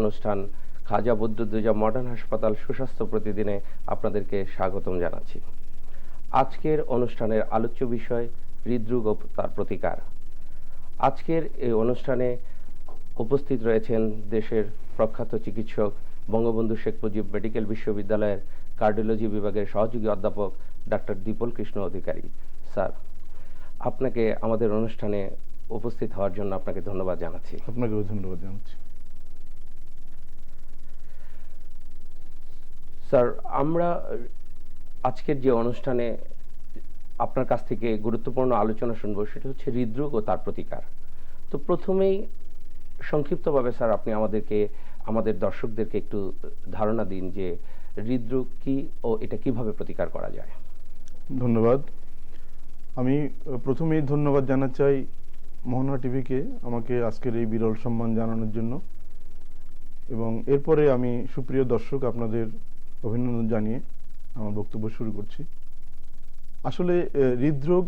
অনুষ্ঠান। খাজা বদ্যুদ্দুজা মডার্ন হাসপাতাল সুস্বাস্থ্য প্রতিদিনে আপনাদেরকে স্বাগতম জানাচ্ছি। আজকের অনুষ্ঠানের আলোচ্য বিষয় হৃদরোগ ও তার প্রতিকার। আজকের এই অনুষ্ঠানে উপস্থিত রয়েছেন দেশের প্রখ্যাত চিকিৎসক বঙ্গবন্ধু শেখ মুজিব মেডিকেল বিশ্ববিদ্যালয়ের কার্ডিওলজি বিভাগের সহযোগী অধ্যাপক ডাক্তার দীপল কৃষ্ণ অধিকারী। স্যার, আপনাকে আমাদের অনুষ্ঠানে উপস্থিত হওয়ার জন্য আপনাকে ধন্যবাদ জানাচ্ছি। আপনাকেও ধন্যবাদ জানাচ্ছি। স্যার, আমরা আজকের যে অনুষ্ঠানে আপনার কাছ থেকে গুরুত্বপূর্ণ আলোচনা শুনব, সেটা হচ্ছে হৃদরোগ ও তার প্রতিকার। তো প্রথমেই সংক্ষিপ্তভাবে স্যার, আপনি আমাদেরকে, আমাদের দর্শকদেরকে একটু ধারণা দিন যে হৃদরোগ কি ও এটা কীভাবে প্রতিকার করা যায়। ধন্যবাদ। আমি প্রথমেই ধন্যবাদ জানাতে চাই মোহনা টিভিকে আমাকে আজকের এই বিরল সম্মান জানানোর জন্য। এবং এরপরে আমি সুপ্রিয় দর্শক, আপনাদের অভিনন্দন জানিয়ে আমার বক্তব্য শুরু করছি। আসলে হৃদরোগ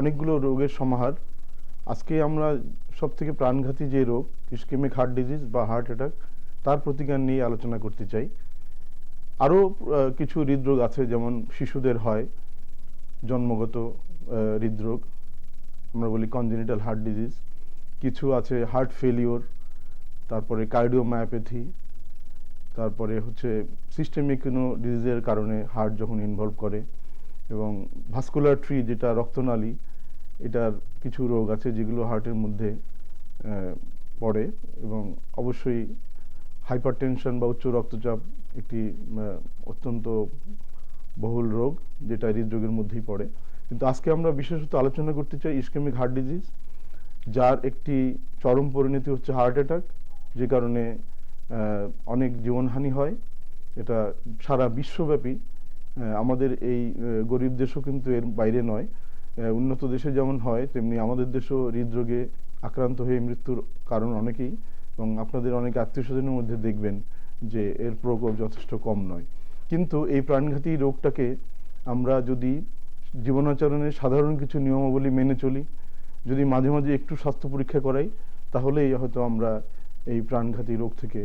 অনেকগুলো রোগের সমাহার। আজকে আমরা সব থেকে প্রাণঘাতী যে রোগ, ইস্কেমিক হার্ট ডিজিজ বা হার্ট অ্যাটাক, তার প্রতিকার নিয়ে আলোচনা করতে চাই। আরও কিছু হৃদরোগ আছে, যেমন শিশুদের হয় জন্মগত হৃদরোগ। আমরা বলি কনজেনিটাল হার্ট ডিজিজ। কিছু আছে হার্ট ফেলিওর, তারপরে কার্ডিওমায়োপ্যাথি তারপরে হচ্ছে সিস্টেমিক কোনো ডিজিজের কারণে হার্ট যখন ইনভলভ করে এবং ভাস্কুলার ট্রি যেটা রক্তনালী, এটার কিছু রোগ আছে যেগুলো হার্টের মধ্যে পড়ে এবং অবশ্যই হাইপারটেনশন বা উচ্চ রক্তচাপ একটি অত্যন্ত বহুল রোগ যেটা হৃদরোগের মধ্যেই পড়ে। কিন্তু আজকে আমরা বিশেষত আলোচনা করতে চাই ইস্কেমিক হার্ট ডিজিজ যার একটি চরম পরিণতি হচ্ছে হার্ট অ্যাটাক যে কারণে অনেক জীবনহানি হয়। এটা সারা বিশ্বব্যাপী। আমাদের এই গরিব দেশও কিন্তু এর বাইরে নয়। উন্নত দেশে যেমন হয়, তেমনি আমাদের দেশও হৃদরোগে আক্রান্ত হয়ে মৃত্যুর কারণ অনেকেই এবং আপনাদের অনেক আত্মীয় স্বজনের মধ্যে দেখবেন যে এর প্রকোপ যথেষ্ট কম নয়। কিন্তু এই প্রাণঘাতী রোগটাকে আমরা যদি জীবনাচরণের সাধারণ কিছু নিয়মাবলী মেনে চলি, যদি মাঝে মাঝে একটু স্বাস্থ্য পরীক্ষা করাই, তাহলেই হয়তো আমরা এই প্রাণঘাতী রোগ থেকে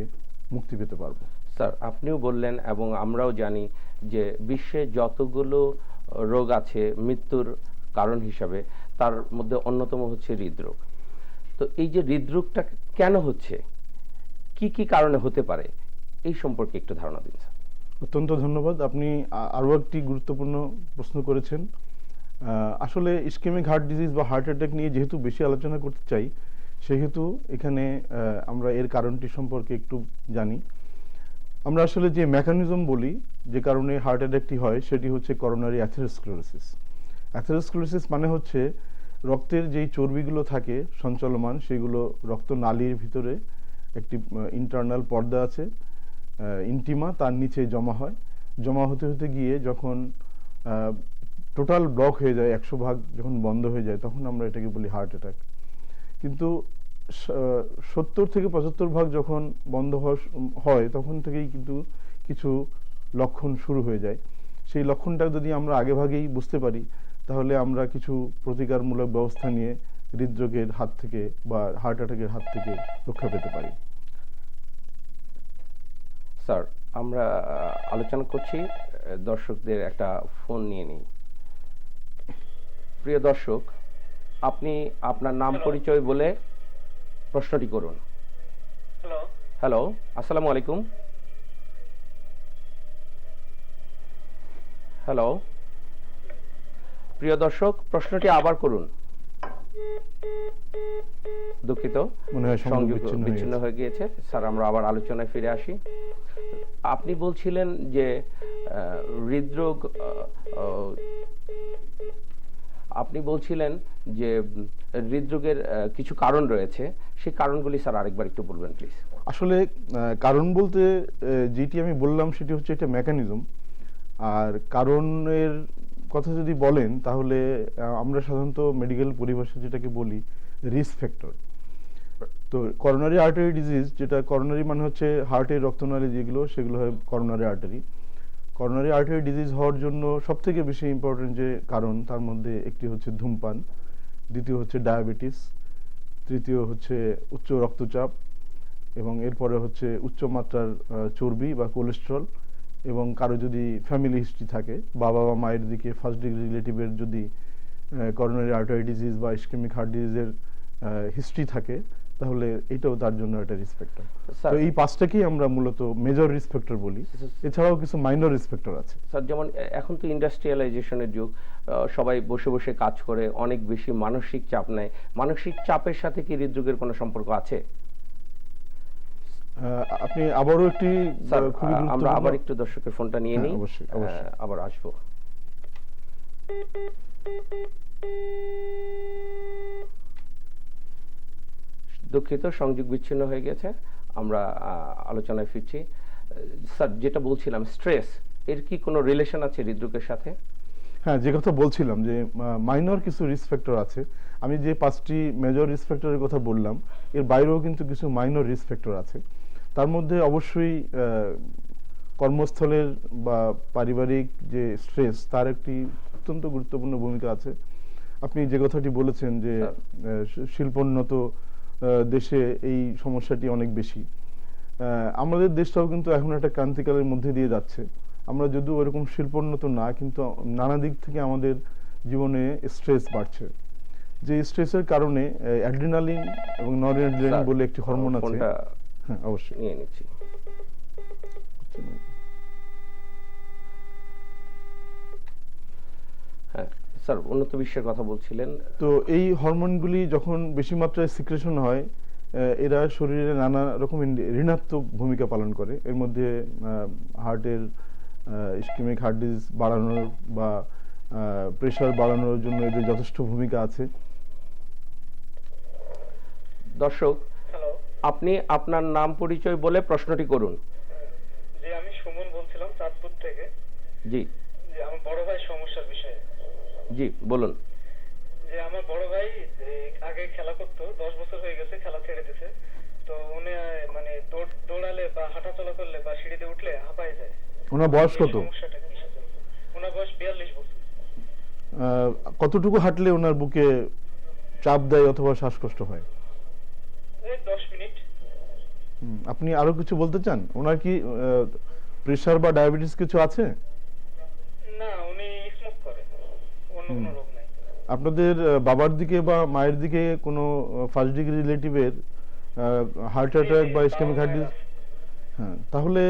মুক্তি পেতে পারব। স্যার আপনিও বললেন এবং আমরাও জানি যে বিশ্বে যতগুলো রোগ আছে মৃত্যুর কারণ হিসাবে তার মধ্যে অন্যতম হচ্ছে হৃদরোগ। তো এই যে হৃদরোগটা কেন হচ্ছে? কি কি কারণে হতে পারে? এই সম্পর্কে একটু ধারণা দিন স্যার। অত্যন্ত ধন্যবাদ। আপনি আরও একটি গুরুত্বপূর্ণ প্রশ্ন করেছেন। আসলে ইস্কেমিক হার্ট ডিজিজ বা হার্ট অ্যাটাক নিয়ে যেহেতু বেশি আলোচনা করতে চাই সেহেতু এখানে আমরা এর কারণটি সম্পর্কে একটু জানি। আমরা আসলে যে মেকানিজম বলি, যে কারণে হার্ট অ্যাটাকটি হয়, সেটি হচ্ছে করোনারি অ্যাথেরোস্ক্লেরোসিস অ্যাথেরোস্ক্লেরোসিস মানে হচ্ছে রক্তের যেই চর্বিগুলো থাকে সঞ্চালমান, সেগুলো রক্তনালীর ভিতরে একটি ইন্টারনাল পর্দা আছে ইন্টিমা তার নিচে জমা হয়। জমা হতে হতে গিয়ে যখন টোটাল ব্লক হয়ে যায়, একশো ভাগ যখন বন্ধ হয়ে যায়, তখন আমরা এটাকে বলি হার্ট অ্যাটাক কিন্তু সত্তর থেকে পঁচাত্তর ভাগ যখন বন্ধ হয়, তখন থেকেই কিন্তু কিছু লক্ষণ শুরু হয়ে যায়। সেই লক্ষণটা যদি আমরা আগে ভাগেই বুঝতে পারি, তাহলে আমরা কিছু প্রতিকারমূলক ব্যবস্থা নিয়ে হৃদরোগের হাত থেকে বা হার্ট অ্যাটাকের হাত থেকে রক্ষা পেতে পারি। স্যার, আমরা আলোচনা করছি দর্শকদের একটা ফোন নিয়ে নিই। প্রিয় দর্শক আপনি আপনার নাম পরিচয় বলে প্রশ্নটি করুন। হ্যালো হ্যালো আসসালামু আলাইকুম। হ্যালো প্রিয় দর্শক প্রশ্নটি আবার করুন। দুঃখিত। মনে হয় সংযোগ সংযোগ বিচ্ছিন্ন হয়ে গিয়েছে। স্যার আমরা আবার আলোচনায় ফিরে আসি। আপনি বলছিলেন যে আহ, হৃদরোগ আপনি বলছিলেন যে হৃদরোগের কিছু কারণ রয়েছে। সেই কারণগুলি স্যার আরেকবার একটু বলবেন, প্লিজ। আসলে কারণ বলতে যেটি আমি বললাম সেটি হচ্ছে একটা মেকানিজম। আর কারণের কথা যদি বলেন, তাহলে আমরা সাধারণত মেডিকেল পরিভাষা যেটাকে বলি রিস্ক ফ্যাক্টর তো করোনারি আর্টারি ডিজিজ যেটা করোনারি মানে হচ্ছে হার্টের রক্তনালী যেগুলো, সেগুলো হয় coronary artery coronary artery disease হওয়ার জন্য সবথেকে বেশি ইম্পর্টেন্ট যে কারণ, তার মধ্যে একটি হচ্ছে ধূমপান, দ্বিতীয় হচ্ছে ডায়াবেটিস তৃতীয় হচ্ছে উচ্চ রক্তচাপ এবং এরপরে হচ্ছে উচ্চ মাত্রার চর্বি বা কোলেস্টেরল এবং কারও যদি ফ্যামিলি হিস্ট্রি থাকে বাবা বা মায়ের দিকে ফার্স্ট ডিগ্রি রিলেটিভের যদি করোনারি আর্টারি ডিজিজ বা ইস্কেমিক হার্ট ডিজিজের হিস্ট্রি থাকে তাহলে এটাও তার জন্য একটা রিস্ক ফ্যাক্টর স্যার তো এই পাঁচটাকেই আমরা মূলত মেজর রিস্ক ফ্যাক্টর বলি। এছাড়াও কিছু মাইনর রিস্ক ফ্যাক্টর আছে। স্যার যেমন এখন তো ইন্ডাস্ট্রিয়ালাইজেশনের যুগ সবাই বসে বসে কাজ করে অনেক বেশি মানসিক চাপ নেয়। মানসিক চাপের সাথে কি হৃদরোগের কোনো সম্পর্ক আছে? আপনি আবারও একটি আমরা আবার একটু দর্শকের ফোনটা নিয়ে হ্যাঁ, নিই। অবশ্যই, আবার আসব। দুঃখিত সংযোগ বিচ্ছিন্ন হয়ে গেছে। আমরা আলোচনায় ফিরছি। স্যার যেটা বলছিলাম স্ট্রেস এর কি কোনো রিলেশন আছে হৃদরোগের সাথে? হ্যাঁ যে কথা বলছিলাম যে মাইনর কিছু রিস্ক ফ্যাক্টর আছে। আমি যে পাঁচটি মেজর রিস্ক ফ্যাক্টরের কথা বললাম এর বাইরেও কিন্তু কিছু মাইনর রিস্ক ফ্যাক্টর আছে। তার মধ্যে অবশ্যই কর্মস্থলের বা পারিবারিক যে স্ট্রেস তার একটি অত্যন্ত গুরুত্বপূর্ণ ভূমিকা আছে। আপনি যে কথাটি বলেছেন যে শিল্পোন্নত দেশে এই সমস্যাটি অনেক বেশি। আমাদের দেশটাও কিন্তু এখন একটা ক্রান্তিকালের মধ্যে দিয়ে যাচ্ছে। আমরা যদিও ওরকম শিল্পোন্নত না কিন্তু নানা দিক থেকে আমাদের জীবনে স্ট্রেস বাড়ছে। যে স্ট্রেসের কারণে অ্যাড্রিনালিন এবং অ্যাড্রিনালিন বলে একটি হরমোন আছে। হ্যাঁ অবশ্যই। নিয়ে নিচ্ছি হ্যাঁ স্যার উন্নত বিশ্বের কথা বলছিলেন। তো এই হরমোনগুলি যখন বেশি মাত্রায় সিক্রেশন হয় এরা শরীরে নানা রকম ঋণাত্মক ভূমিকা পালন করে। এর মধ্যে হার্টের ইস্কিমিক হার্ট ডিজিজ বাড়ানোর বা প্রেশার বাড়ানোর জন্য এদের যথেষ্ট ভূমিকা আছে। দর্শক হ্যালো আপনি আপনার নাম পরিচয় বলে প্রশ্নটি করুন। জি আমি সুমন বলছিলাম চাঁদপুর থেকে। জি। যে আমার বড় ভাই সমস্যার বিষয়ে। জি বলুন। যে আমার বড় ভাই আগে খেলা করতো দশ বছর হয়ে গেছে খেলা ছেড়ে দিছে। তো উনি মানে দৌড়- দৌড়ালে বা হাঁটাচলা করলে বা সিঁড়িতে উঠলে হাঁপায় যায়। ওনার বয়স কত? ওনার বয়স বিয়াল্লিশ বছর। কতটুকু হাঁটলে ওনার বুকে চাপ দেয় অথবা শ্বাসকষ্ট হয়? দশ মিনিট। আপনি আরও কিছু বলতে চান? ওনার কি প্রেশার বা ডায়াবেটিস কিছু আছে? আপনাদের বাবার দিকে বা মায়ের দিকে কোনো ফার্স্ট ডিগ্রি রিলেটিভের হার্ট অ্যাটাক বা ইসকেমিক হার্ট ডিজিজ হ্যাঁ তাহলে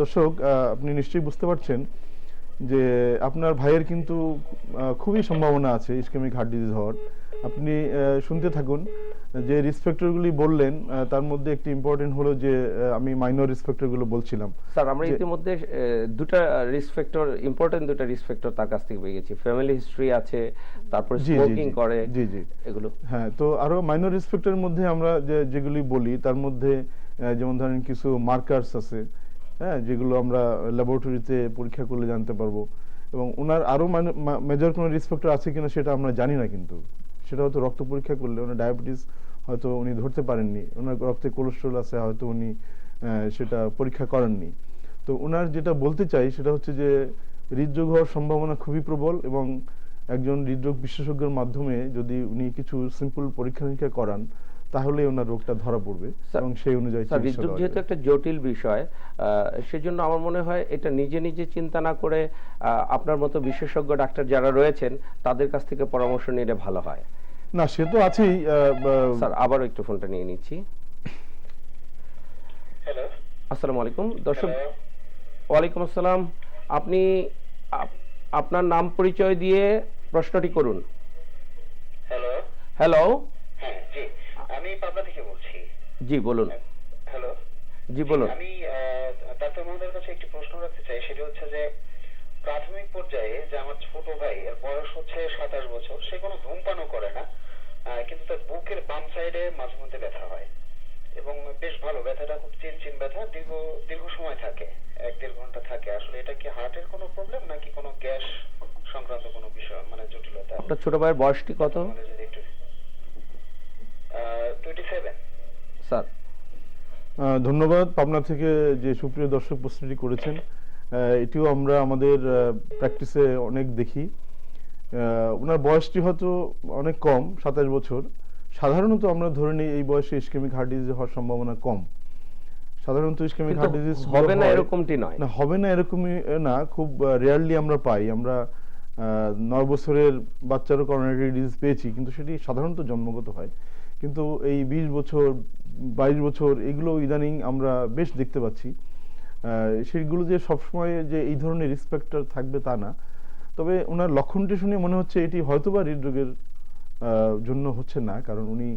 দর্শক আপনি নিশ্চয়ই বুঝতে পারছেন যে আপনার ভাইয়ের কিন্তু খুবই সম্ভাবনা আছে ইসকেমিক হার্ট ডিজিজ হওয়ার। আপনি শুনতে থাকুন যে রিসপেক্টরগুলি বললেন তার মধ্যে একটি ইম্পর্টেন্ট হলো যে আমি মাইনর রিসপেক্টরগুলো বলছিলাম। স্যার আমরা ইতিমধ্যে দুটা রিস্ক ফ্যাক্টর ইম্পর্টেন্ট দুটা রিস্ক ফ্যাক্টর তার কাছ থেকে পেয়ে গেছি। ফ্যামিলি হিস্ট্রি আছে তারপর স্মোকিং করে জি, জি। এগুলো। হ্যাঁ তো আরও মাইনর রিসপেক্টের মধ্যে আমরা যে যেগুলি বলি তার মধ্যে যেমন ধরেন কিছু মার্কার্স আছে হ্যাঁ যেগুলো আমরা ল্যাবরেটরিতে পরীক্ষা করলে জানতে পারব। এবং ওনার আরও মেজর কোনো রিসপেক্টর আছে কিনা সেটা আমরা জানি না কিন্তু। সেটা হয়তো রক্ত পরীক্ষা করলে ওনার ডায়াবেটিস হয়তো উনি ধরতে পারেননি ওনার রক্তে কোলেস্ট্রল আছে হয়তো উনি সেটা পরীক্ষা করেননি। তো ওনার যেটা বলতে চাই সেটা হচ্ছে যে হৃদরোগ হওয়ার সম্ভাবনা খুবই প্রবল এবং একজন হৃদরোগ বিশেষজ্ঞের মাধ্যমে যদি উনি কিছু সিম্পল পরীক্ষা নিরীক্ষা করান তাহলে ওনার রোগটা ধরা পড়বে এবং সেই অনুযায়ী হৃদরোগ যেহেতু একটা জটিল বিষয় আহ, সেজন্য আমার মনে হয় এটা নিজে নিজে চিন্তা না করে আপনার মতো বিশেষজ্ঞ ডাক্তার যারা রয়েছেন তাদের কাছ থেকে পরামর্শ নিলে ভালো হয়। না সে তো আছেই স্যার আবারও একটু ফোনটা নিয়ে নিচ্ছি। হ্যালো আসসালামু আলাইকুম দর্শক ওয়ালাইকুম আসসালাম। আপনি আপনার নাম পরিচয় দিয়ে প্রশ্নটি করুন। হ্যালো হ্যালো হ্যাঁ জি। আমি পাবনা থেকে বলছি। জি বলুন। হ্যালো জি বলুন। আমি ডাক্তার মহোদয়ের কাছে একটি প্রশ্ন রাখতে চাই। সেটা হচ্ছে যে প্রাথমিক পর্যায়ে যে আমার ছোট ভাই এর বয়স হচ্ছে সাতাশ বছর সে কোনো ধূমপানও করে না আহ, কিন্তু তার বুকের বাম সাইডে মাঝে মধ্যে ব্যথা হয় এবং বেশ ভালো ব্যথাটা খুব চিনচিন ব্যথা দীর্ঘ দীর্ঘ সময় থাকে এক দেড় ঘণ্টা থাকে। আসলে এটা কি হার্টের কোনো প্রবলেম নাকি কোনো গ্যাস সংক্রান্ত কোনো বিষয় মানে জটিলতা? আপনার ছোট ভাইয়ের বয়সটি কত? যদি একটু টোয়েন্টি সেভেন স্যার। ধন্যবাদ। পাবনা থেকে যে সুপ্রিয় দর্শক প্রশ্নটি করেছেন এটিও আমরা আমাদের প্র্যাকটিসে অনেক দেখি। ওনার বয়সটি হয়তো অনেক কম সাতাশ বছর। সাধারণত আমরা ধরে নিই এই বয়সে ইস্কেমিক হার্ট ডিজিজ হওয়ার সম্ভাবনা কম। সাধারণত ইস্কেমিক হার্ট ডিজিজ হবে না এরকমটি নয়। না হবে না এরকমই না খুব রেয়ারলি আমরা পাই। আমরা নয় বছরের বাচ্চারও করোনারি ডিজিজ পেয়েছি কিন্তু সেটি সাধারণত জন্মগত হয়। কিন্তু এই বিশ বছর বাইশ বছর এগুলো ইদানিং আমরা বেশ দেখতে পাচ্ছি। সেগুলো যে সবসময় যে এই ধরনের রিসপেক্টার থাকবে তা না। তবে ওনার লক্ষণটি শুনে মনে হচ্ছে এটি হয়তোবা হৃদরোগের জন্য হচ্ছে না কারণ উনি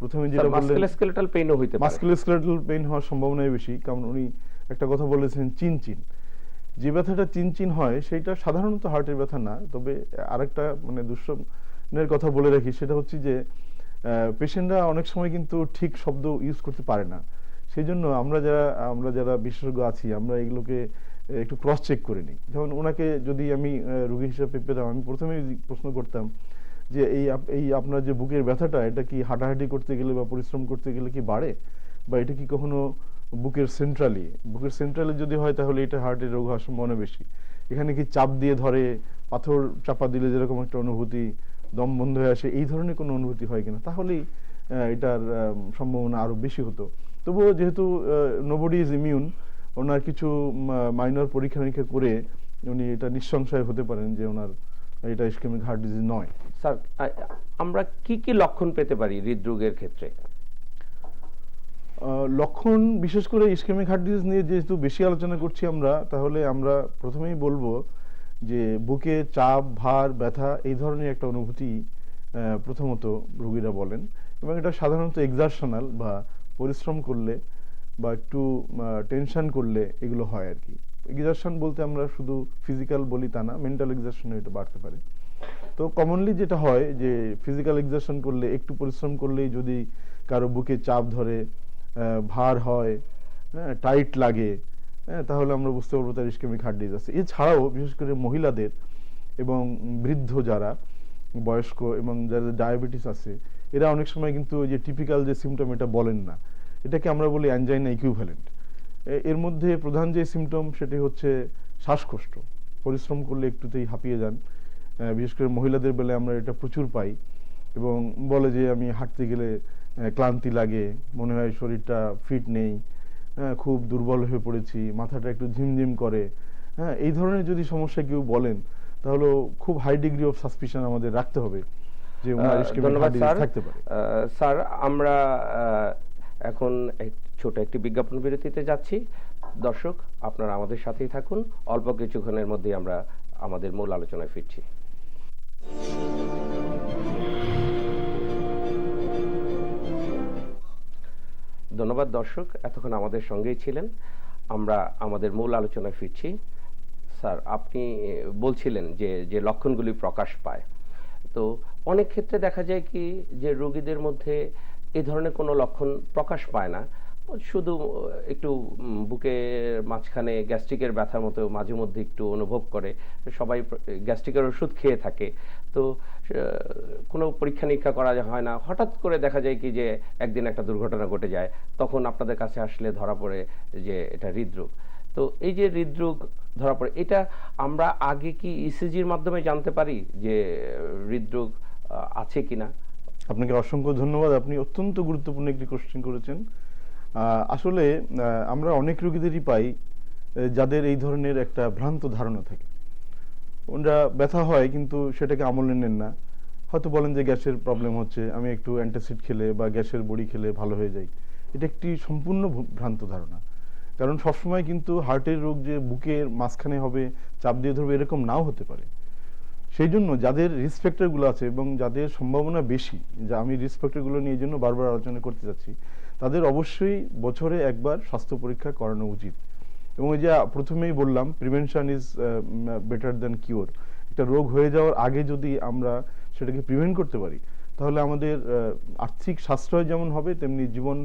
প্রথমে যেটা বললেন মাস্কুলোস্কেলেটাল পেইনও হইতে পারে। মাস্কুলোস্কেলেটাল পেইন হওয়ার সম্ভাবনাই বেশি কারণ উনি একটা কথা বলেছেন চিন চিন যে ব্যথাটা চিন চিন হয় সেটা সাধারণত হার্টের ব্যথা না তবে আরেকটা মানে দুঃস্বপ্নের কথা বলে রাখি সেটা হচ্ছে যে পেশেন্টরা অনেক সময় কিন্তু ঠিক শব্দ ইউজ করতে পারে না। সেই জন্য আমরা যারা আমরা যারা বিশেষজ্ঞ আছি, আমরা এগুলোকে একটু ক্রস চেক করে নিই। যেমন ওনাকে যদি আমি রোগী হিসাবে পেতাম আমি প্রথমেই প্রশ্ন করতাম যে, এই এই আপনার যে বুকের ব্যথাটা, এটা কি হাঁটাহাঁটি করতে গেলে বা পরিশ্রম করতে গেলে কি বাড়ে? বা এটা কি কখনো বুকের সেন্ট্রালি বুকের সেন্ট্রালে যদি হয়, তাহলে এটা হার্টের রোগ হওয়ার সম্ভাবনা বেশি। এখানে কি চাপ দিয়ে ধরে, পাথর চাপা দিলে যেরকম একটা অনুভূতি, দম বন্ধ হয়ে আসে, এই ধরনের কোনো অনুভূতি হয় কিনা? তাহলেই এটার সম্ভাবনা আরও বেশি হতো। তবুও যেহেতু নোবডি ইজ ইমিউন ওনার কিছু মাইনর পরীক্ষা নিরীক্ষা করে উনি এটা নিঃসংশয় হতে পারেন যে ওনার এটা ইস্কেমিক হার্ট ডিজিজ নয়। স্যার আমরা কি কি লক্ষণ পেতে পারি হৃদরোগের ক্ষেত্রে? লক্ষণ বিশেষ করে ইসকেমিক হার্ট ডিজিজ নিয়ে যেহেতু বেশি আলোচনা করছি আমরা তাহলে আমরা প্রথমেই বলব যে বুকে চাপ ভার ব্যথা এই ধরনের একটা অনুভূতি প্রথমত রোগীরা বলেন এবং এটা সাধারণত এক্সারশনাল বা পরিশ্রম করলে বা একটু টেনশন করলে এগুলো হয় আর কি। এক্সারশন বলতে আমরা শুধু ফিজিক্যাল বলি তা না মেন্টাল এক্সারশনে এটা বাড়তে পারে। তো কমনলি যেটা হয় যে ফিজিক্যাল এক্সারশন করলে, একটু পরিশ্রম করলেই যদি কারও বুকে চাপ ধরে ভার হয় হ্যাঁ টাইট লাগে হ্যাঁ তাহলে আমরা বুঝতে পারব তার ইস্কেমিক হার্ট ডিজিজ আছে। এছাড়াও বিশেষ করে মহিলাদের এবং বৃদ্ধ যারা, বয়স্ক এবং যাদের ডায়াবেটিস আছে এরা অনেক সময় কিন্তু ওই যে টিপিক্যাল যে সিমটম এটা বলেন না। এটাকে আমরা বলি অ্যাঞ্জাইনা ইকুইভ্যালেন্ট এর মধ্যে প্রধান যে সিমটম সেটি হচ্ছে শ্বাসকষ্ট। পরিশ্রম করলে একটুতেই হাঁপিয়ে যান। বিশেষ করে মহিলাদের বেলায় আমরা এটা প্রচুর পাই এবং বলে যে আমি হাঁটতে গেলে ক্লান্তি লাগে, মনে হয় শরীরটা ফিট নেই খুব দুর্বল হয়ে পড়েছি, মাথাটা একটু ঝিমঝিম করে। হ্যাঁ এই ধরনের যদি সমস্যা কেউ বলেন, তাহলে খুব হাই ডিগ্রি অফ সাসপিশন আমাদের রাখতে হবে। যে ধন্যবাদ স্যার। স্যার আমরা এখন ছোট একটি বিজ্ঞাপন বিরতিতে যাচ্ছি। দর্শক আপনারা আমাদের সাথেই থাকুন। অল্প কিছুক্ষণের মধ্যেই আমরা আমাদের মূল আলোচনায় ফিরছি। ধন্যবাদ দর্শক এতক্ষণ আমাদের সঙ্গেই ছিলেন। আমরা আমাদের মূল আলোচনায় ফিরছি। স্যার আপনি বলছিলেন যে যে লক্ষণগুলি প্রকাশ পায়। তো অনেক ক্ষেত্রে দেখা যায় কি যে রোগীদের মধ্যে এ ধরনের কোনো লক্ষণ প্রকাশ পায় না। শুধু একটু বুকের মাঝখানে গ্যাস্ট্রিকের ব্যথার মতো মাঝে মধ্যে একটু অনুভব করে। সবাই গ্যাস্ট্রিকের ওষুধ খেয়ে থাকে। তো কোনো পরীক্ষা নিরীক্ষা করা হয় না। হঠাৎ করে দেখা যায় কি যে একদিন একটা দুর্ঘটনা ঘটে যায়, তখন আপনাদের কাছে আসলে ধরা পড়ে যে এটা হৃদরোগ। তো এই যে হৃদরোগ ধরা পড়ে, এটা আমরা আগে কি ইসিজির মাধ্যমে জানতে পারি যে, হৃদরোগ আছে কিনা। আপনাকে অসংখ্য ধন্যবাদ। আপনি অত্যন্ত গুরুত্বপূর্ণ একটি কোশ্চেন করেছেন। আসলে আমরা অনেক রোগীদেরই পাই যাদের এই ধরনের একটা ভ্রান্ত ধারণা থাকে। ওনারা ব্যথা হয়, কিন্তু সেটাকে আমলে নেন না। হয়তো বলেন যে, গ্যাসের প্রবলেম হচ্ছে, আমি একটু অ্যান্টাসিড খেলে বা গ্যাসের বড়ি খেলে ভালো হয়ে যাই এটা একটি সম্পূর্ণ ভ্রান্ত ধারণা। কারণ সবসময় কিন্তু হার্টের রোগ যে, বুকের মাঝখানে হবে, চাপ দিয়ে ধরবে, এরকম নাও হতে পারে। সেই জন্য যাদের রিস্ক ফ্যাক্টরগুলো আছে এবং যাদের সম্ভাবনা বেশি, যে আমি রিস্ক ফ্যাক্টরগুলো নিয়ে এই জন্য বারবার আলোচনা করতে যাচ্ছি, তাদের অবশ্যই বছরে একবার স্বাস্থ্য পরীক্ষা করানো উচিত। এবং ওই যে প্রথমেই বললাম prevention is better than cure একটা রোগ হয়ে যাওয়ার আগে যদি আমরা সেটাকে প্রিভেন্ট করতে পারি, তাহলে আমাদের আর্থিক সাশ্রয় যেমন হবে, তেমনি জীবন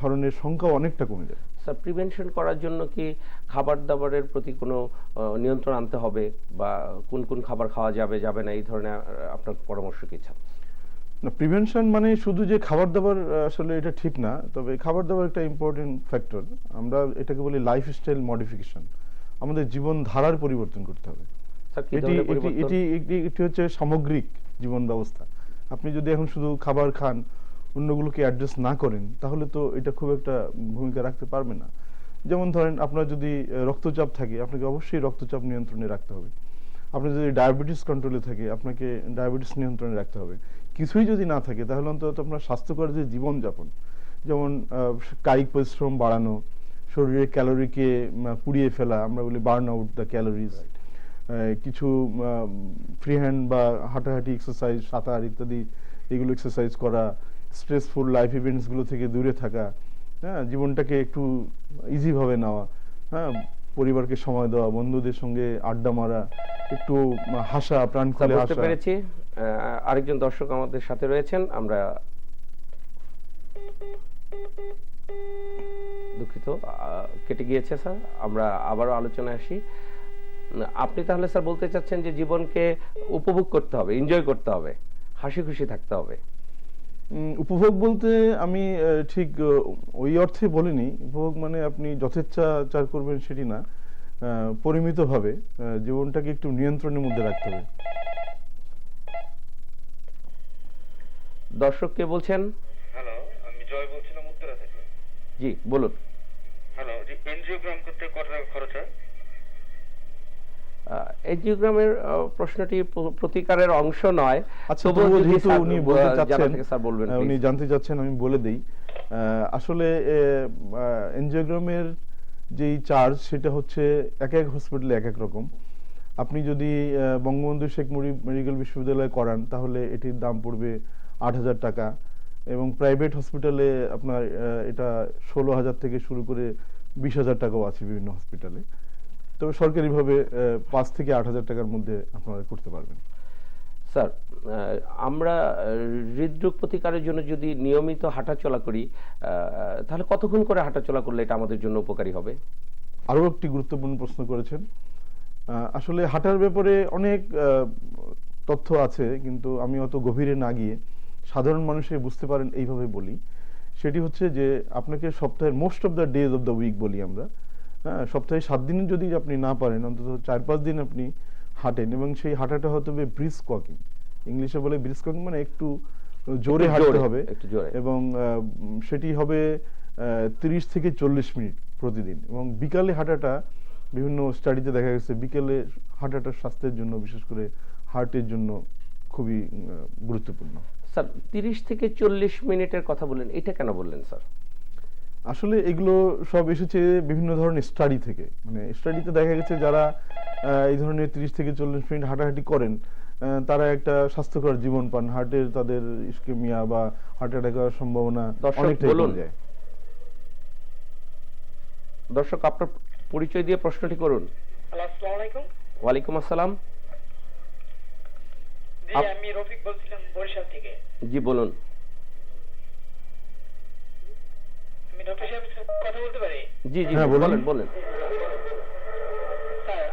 ধরনের সংখ্যা অনেকটা কমে যাবে। স্যার প্রিভেনশন করার জন্য কি খাবার দাবারের প্রতি কোনো নিয়ন্ত্রণ আনতে হবে বা কোন কোন খাবার খাওয়া যাবে যাবে না এই ধরনের আপনার পরামর্শ কি চান? না প্রিভেনশন মানে শুধু যে খাবার দাবার আসলে এটা ঠিক না তবে খাবার দাবার একটা ইম্পর্টেন্ট ফ্যাক্টর আমরা এটাকে বলি লাইফস্টাইল মডিফিকেশন আমাদের জীবন ধারার পরিবর্তন করতে হবে। এটি এটি পরিবর্তন? এটি এটি এটি হচ্ছে সামগ্রিক জীবন ব্যবস্থা। আপনি যদি এখন শুধু খাবার খান অন্যগুলোকে অ্যাড্রেস না করেন তাহলে তো এটা খুব একটা ভূমিকা রাখতে পারবে না। যেমন ধরেন আপনার যদি রক্তচাপ থাকে আপনাকে অবশ্যই রক্তচাপ নিয়ন্ত্রণে রাখতে হবে। আপনার যদি ডায়াবেটিস কন্ট্রোলে থাকে আপনাকে ডায়াবেটিস নিয়ন্ত্রণে রাখতে হবে। কিছুই যদি না থাকে তাহলে অন্তত আপনার স্বাস্থ্যকর যে জীবনযাপন যেমন কায়িক পরিশ্রম বাড়ানো শরীরের ক্যালোরিকে পুড়িয়ে ফেলা আমরা বলি বার্ন আউট দ্য ক্যালোরিজ কিছু ফ্রি হ্যান্ড বা হাঁটাহাঁটি এক্সারসাইজ সাঁতার ইত্যাদি এগুলো এক্সারসাইজ করা স্ট্রেসফুল লাইফ ইভেন্টসগুলো থেকে দূরে থাকা হ্যাঁ জীবনটাকে একটু ইজিভাবে নেওয়া হ্যাঁ পরিবারকে সময় দেওয়া বন্ধুদের সঙ্গে আড্ডা মারা একটু হাসা প্রাণ খুলে হাসা। পেরেছি। আরেকজন দর্শক আমাদের সাথে রয়েছেন আমরা দুঃখিত কেটে গিয়েছে স্যার। আমরা আবারও আলোচনায় আসি। আপনি তাহলে স্যার বলতে চাচ্ছেন যে জীবনকে উপভোগ করতে হবে এনজয় করতে হবে হাসি খুশি থাকতে হবে। উপভোগ বলতে আমি ঠিক ওই অর্থে বলিনি। উপভোগ মানে আপনি যথেচ্ছা চার করবেন সেটি না পরিমিতভাবে জীবনটাকে একটু নিয়ন্ত্রণের মধ্যে রাখতে হবে। দর্শক কে বলছেন? হ্যালো আমি জয় বলছিলাম উত্তরা থেকে। জি বলুন। হ্যালো জি এনজিওগ্রাম করতে কত টাকা খরচ হয়? এনজিওগ্রামের প্রশ্নটি প্রতিকারের অংশ নয়। আচ্ছা তবুও যেহেতু উনি বলতে চাচ্ছেন স্যার বলবেন উনি জানতে চাচ্ছেন আমি বলে দেই। আসলে এনজিওগ্রামের যেই চার্জ সেটা হচ্ছে এক এক হসপিটালে এক এক রকম। আপনি যদি বঙ্গবন্ধু শেখ মুজিব মেডিকেল বিশ্ববিদ্যালয়ে করান তাহলে এটির দাম পড়বে আট হাজার টাকা। এবং প্রাইভেট হসপিটালে আপনার এটা ষোলো হাজার থেকে শুরু করে বিশ হাজার টাকাও আছে বিভিন্ন হসপিটালে। তবে সরকারিভাবে পাঁচ থেকে আট হাজার টাকার মধ্যে আপনারা করতে পারবেন। স্যার আমরা হৃদরোগ প্রতিকারের জন্য যদি নিয়মিত হাঁটাচলা করি তাহলে কতক্ষণ করে হাঁটাচলা করলে এটা আমাদের জন্য উপকারী হবে? আরও একটি গুরুত্বপূর্ণ প্রশ্ন করেছেন। আসলে হাঁটার ব্যাপারে অনেক তথ্য আছে কিন্তু আমি অত গভীরে না গিয়ে সাধারণ মানুষে বুঝতে পারেন এইভাবে বলি। সেটি হচ্ছে যে আপনাকে সপ্তাহের most of the days of the week বলি আমরা। হ্যাঁ সপ্তাহে সাত দিন যদি আপনি না পারেন অন্তত চার পাঁচ দিন আপনি হাঁটেন এবং সেই হাঁটাটা হতে হবে ব্রিস্ক ওয়াকিং ইংলিশে বলে ব্রিস্ক ওয়াকিং মানে একটু জোরে হাঁটতে হবে একটু জোরে। এবং সেটি হবে তিরিশ থেকে চল্লিশ মিনিট প্রতিদিন এবং বিকালে হাঁটাটা বিভিন্ন স্টাডিতে দেখা গেছে বিকেলে হাঁটাটা স্বাস্থ্যের জন্য বিশেষ করে হার্টের জন্য খুবই গুরুত্বপূর্ণ। স্যার তিরিশ থেকে চল্লিশ মিনিটের কথা বললেন এটা কেন বললেন স্যার? আসলে এগুলো সব এসেছে বিভিন্ন ধরনের স্টাডি থেকে। মানে স্টাডিতে দেখা গেছে যারা এই ধরনের তিরিশ থেকে চল্লিশ মিনিট হাঁটাহাঁটি করেন তারা একটা স্বাস্থ্যকর জীবন পান। হার্টের তাদের ইস্কেমিয়া বা হার্ট অ্যাটাক হওয়ার সম্ভাবনা দর্শক অনেকটাই কমে যায়। দর্শক আপনার পরিচয় দিয়ে প্রশ্নটি করুন। হ্যালো আসসালামু আলাইকুম ওয়ালাইকুম আসসালাম। আপ- আমি রফিক বলছিলাম বরিশাল থেকে। জি বলুন আমি ডক্টর সাহেব কথা বলতে পারি? জি জি হ্যাঁ, বলেন। বলেন স্যার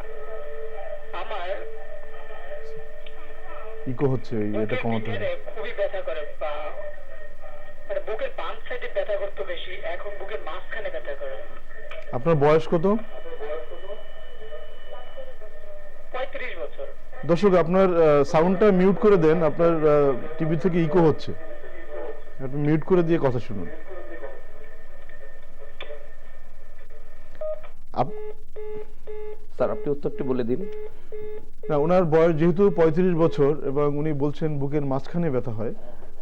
আমার ইকো হচ্ছে এটা কমাতে হবে। খুবই ব্যথা করে মানে বুকের বাম সাইডে ব্যথা করতো বেশি এখন বুকের মাঝখানে ব্যথা করে। আপনার বয়স কত? পঁয়ত্রিশ বছর। দর্শক আপনার সাউন্ডটা মিউট করে দেন আপনার টিভি থেকে ইকো হচ্ছে। আপনি মিউট করে দিয়ে কথা শুনুন। স্যার আপনি উত্তরটি বলে দিন। না ওনার বয়স যেহেতু পঁয়ত্রিশ বছর এবং উনি বলছেন বুকের মাঝখানে ব্যথা হয়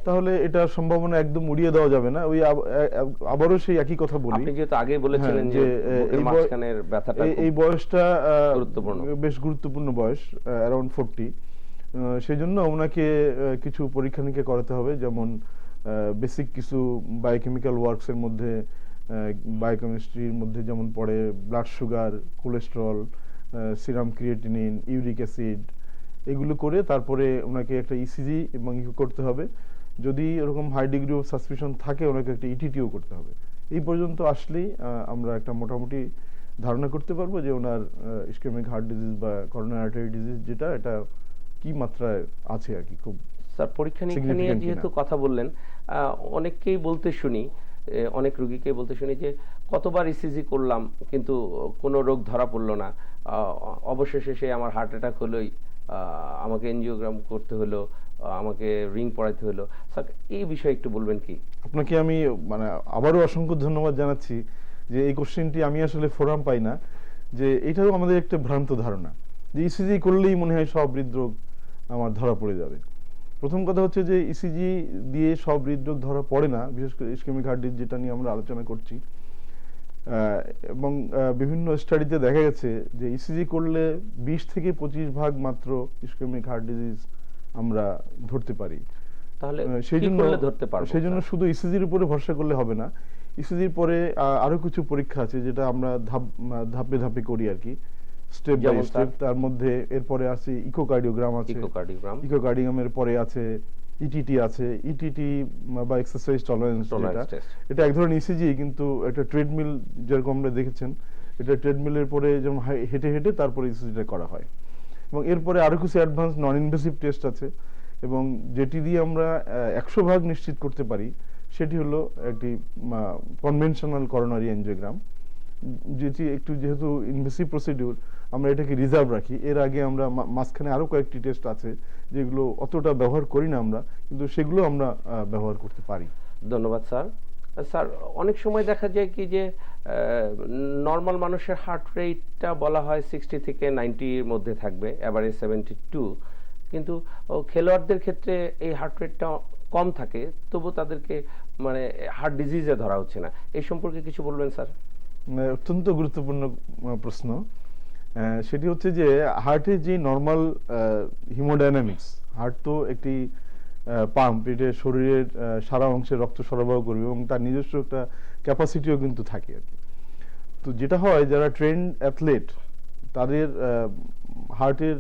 তাহলে এটা সম্ভাবনা একদম উড়িয়ে দেওয়া যাবে না। ওই আবারও সেই একই কথা বলি। আপনি যেহেতু আগেই বলেছিলেন হ্যাঁ, যে যে, মাঝখানের ব্যথাটা এই- বয়সটা গুরুত্বপূর্ণ। বেশ গুরুত্বপূর্ণ বয়স অ্যারাউন্ড ফোরটি সেই জন্য ওনাকে কিছু পরীক্ষা নিরীক্ষা করাতে হবে যেমন বেসিক কিছু বায়োকেমিক্যাল ওয়ার্কসের মধ্যে বায়োকেমিস্ট্রির মধ্যে যেমন পড়ে blood sugar cholesterol serum creatinine uric acid এগুলো করে তারপরে ওনাকে একটা ইসিজি এবং ই করতে হবে। যদি এরকম হাই ডিগ্রি অফ সাসপিশন থাকে ওনাকে একটা ইটিটিও করতে হবে। এই পর্যন্ত আসলেই আমরা একটা মোটামুটি ধারণা করতে পারব যে ওনার ইস্কেমিক হার্ট ডিজিজ বা করোনারি আর্টারি ডিজিজ যেটা এটা কি মাত্রায় আছে আর কি খুব স্যার পরীক্ষা নিরীক্ষা নিয়ে যেহেতু কথা বললেন অনেককেই বলতে শুনি অনেক রুগীকে বলতে শুনি যে, কতবার ইসিজি করলাম, কিন্তু কোনো রোগ ধরা পড়ল না। অবশেষে সে আমার হার্ট অ্যাটাক হলোই। আমাকে এনজিওগ্রাম করতে হলো আমাকে রিং পড়াইতে হলো। স্যার, এই বিষয়ে একটু বলবেন কি? আপনাকে আমি মানে আবারও অসংখ্য ধন্যবাদ জানাচ্ছি যে এই কোশ্চেনটি আমি আসলে ফোরাম পাই না, যে এটাও আমাদের একটা ভ্রান্ত ধারণা। যে ইসিজি করলেই মনে হয় সব হৃদরোগ আমার ধরা পড়ে যাবে। প্রথম কথা হচ্ছে যে ইসিজি দিয়ে সব হৃদরোগ ধরা পড়ে না বিশেষ করে ইস্কেমিক হার্ট ডিজিজ যেটা নিয়ে আমরা আলোচনা করছি। এবং বিভিন্ন স্টাডিতে দেখা গেছে যে ইসিজি করলে বিশ থেকে পঁচিশ ভাগ মাত্র ইস্কেমিক হার্ট ডিজিজ আমরা ধরতে পারি। তাহলে সেই জন্য ধরতে পারব? সেই জন্য শুধু ইসিজির উপরে ভরসা করলে হবে না। ইসিজির পরে আরও কিছু পরীক্ষা আছে যেটা আমরা ধাপ ধাপে ধাপে করি আর কি। স্টেপ বাই স্টেপ তার মধ্যে এরপরে আছে ইকোকার্ডিওগ্রাম আছে। ইকোকার্ডিওগ্রাম। ইকোকার্ডিওগ্রামের পরে আছে ইটিটি আছে। ইটিটি বা এক্সারসাইজ টলারেন্স যেটা এটা এক ধরনের ইসিজি কিন্তু একটা ট্রেডমিল যেরকম আমরা দেখেছেন এটা ট্রেডমিলের পরে যেমন হেঁটে হেঁটে তারপরে ইসিজিটা করা হয়। এবং এরপরে আরও কিছু অ্যাডভান্স নন ইনভেসিভ টেস্ট আছে এবং যেটি দিয়ে আমরা একশো ভাগ নিশ্চিত করতে পারি সেটি হলো একটি কনভেনশনাল করোনারি এনজিওগ্রাম যেটি একটু যেহেতু ইনভেসিভ প্রসিডিউর আমরা এটাকে রিজার্ভ রাখি। এর আগে আমরা মাঝখানে আরও কয়েকটি টেস্ট আছে যেগুলো অতটা ব্যবহার করি না আমরা কিন্তু সেগুলো আমরা ব্যবহার করতে পারি। ধন্যবাদ স্যার। স্যার অনেক সময় দেখা যায় কি যে নর্মাল মানুষের হার্ট রেটটা বলা হয় সিক্সটি থেকে নাইনটির মধ্যে থাকবে এভারেজ সেভেন্টি টু কিন্তু খেলোয়াড়দের ক্ষেত্রে এই হার্ট রেটটা কম থাকে তবু তাদেরকে মানে হার্ট ডিজিজে ধরা হচ্ছে না। এই সম্পর্কে কিছু বলবেন স্যার? অত্যন্ত গুরুত্বপূর্ণ প্রশ্ন। সেটি হচ্ছে যে হার্টের যে নর্মাল হিমোডাইনামিক্স হার্ট তো একটি পাম্প এটা শরীরের সারা অংশে রক্ত সরবরাহ করবে এবং তার নিজস্ব একটা ক্যাপাসিটিও কিন্তু থাকে আর কি। তো যেটা হয় যারা ট্রেন্ড অ্যাথলেট তাদের হার্টের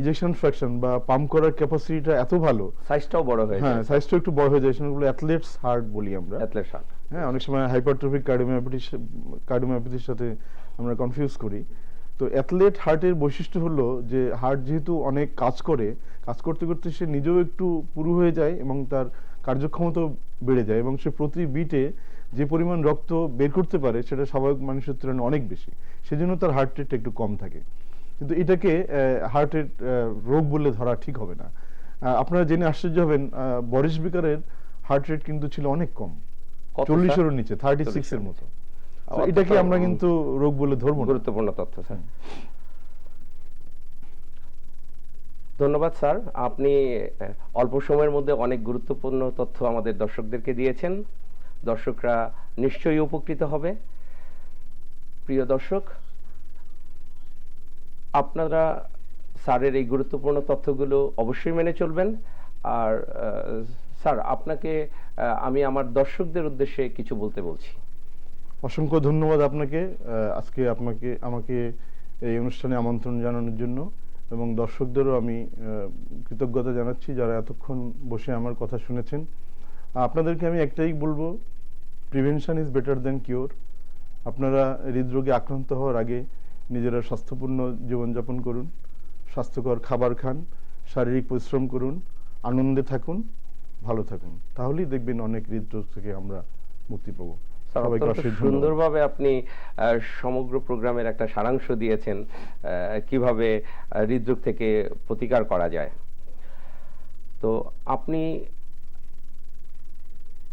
ইজেকশন ফ্র্যাকশন বা পাম্প করার ক্যাপাসিটিটা এত ভালো। সাইজটাও বড় হয়ে হ্যাঁ যায়। সাইজটা একটু বড় হয়ে যায় সেগুলো অ্যাথলেটস হার্ট বলি আমরা। অ্যাথলেট হার্ট হ্যাঁ অনেক সময় হাইপারট্রফিক কার্ডিওমায়োপ্যাথির কার্ডিওমায়োপ্যাথির সাথে আমরা কনফিউজ করি। তো অ্যাথলেট হার্টের বৈশিষ্ট্য হলো যে হার্ট যেহেতু অনেক কাজ করে কাজ করতে করতে সে নিজেও একটু পুরু হয়ে যায় এবং তার কার্যক্ষমতাও বেড়ে যায় এবং সে প্রতি বিটে যে পরিমাণ রক্ত বের করতে পারে সেটা স্বাভাবিক মানুষের তুলনায় অনেক বেশি। সেজন্য তার হার্ট রেটটা একটু কম থাকে। কিন্তু এটাকে হার্টের রোগ বলে ধরা ঠিক হবে না। আপনারা জেনে আশ্চর্য হবেন বরিস বিকারের হার্ট রেট কিন্তু ছিল অনেক কম। কত, চল্লিশেরও নিচে থার্টি সিক্সের মতো। তো কি আমরা কিন্তু রোগ বলে ধরবো গুরুত্বপূর্ণ তথ্য স্যার। ধন্যবাদ স্যার। আপনি অল্প সময়ের মধ্যে অনেক গুরুত্বপূর্ণ তথ্য আমাদের দর্শকদেরকে দিয়েছেন। দর্শকরা নিশ্চয়ই উপকৃত হবে। প্রিয় দর্শক আপনারা স্যারের এই গুরুত্বপূর্ণ তথ্যগুলো অবশ্যই মেনে চলবেন। আর স্যার আপনাকে আমি আমার দর্শকদের উদ্দেশ্যে কিছু বলতে বলছি। অসংখ্য ধন্যবাদ আপনাকে আজকে আপনাকে, আমাকে এই অনুষ্ঠানে আমন্ত্রণ জানানোর জন্য এবং দর্শকদেরও আমি কৃতজ্ঞতা জানাচ্ছি যারা এতক্ষণ বসে আমার কথা শুনেছেন। আপনাদেরকে আমি একটাই বলব prevention is better than cure আপনারা হৃদরোগে আক্রান্ত হওয়ার আগে নিজেরা স্বাস্থ্যপূর্ণ জীবনযাপন করুন, স্বাস্থ্যকর খাবার খান, শারীরিক পরিশ্রম করুন, আনন্দে থাকুন, ভালো থাকুন। তাহলেই দেখবেন অনেক হৃদরোগ থেকে আমরা মুক্তি পাবো। সুন্দরভাবে আপনি সমগ্র প্রোগ্রামের একটা সারাংশ দিয়েছেন কীভাবে হৃদরোগ থেকে প্রতিকার করা যায়। তো আপনি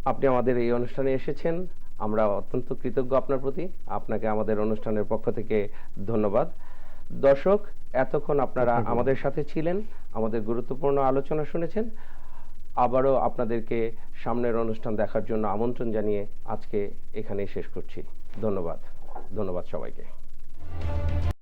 আপনি আমাদের এই অনুষ্ঠানে এসেছেন। আমরা অত্যন্ত কৃতজ্ঞ আপনার প্রতি। আপনাকে আমাদের অনুষ্ঠানের পক্ষ থেকে ধন্যবাদ। দর্শক এতক্ষণ আপনারা আমাদের সাথে ছিলেন আমাদের গুরুত্বপূর্ণ আলোচনা শুনেছেন। আবারও আপনাদেরকে সামনের অনুষ্ঠান দেখার জন্য আমন্ত্রণ জানিয়ে আজকে এখানেই শেষ করছি। ধন্যবাদ। ধন্যবাদ সবাইকে।